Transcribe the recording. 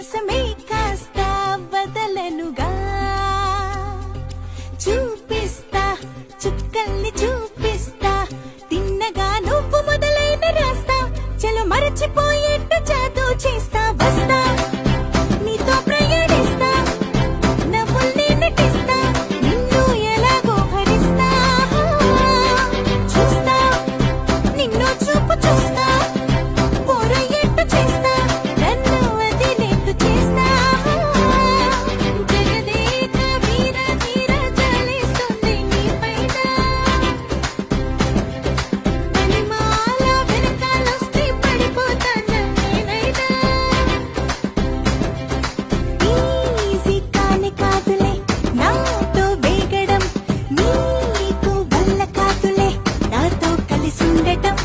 విశ్వాసమే కాస్త బదలనుగా. చూపిస్తా చుక్కల్ని చూపి சுண்டட்டம்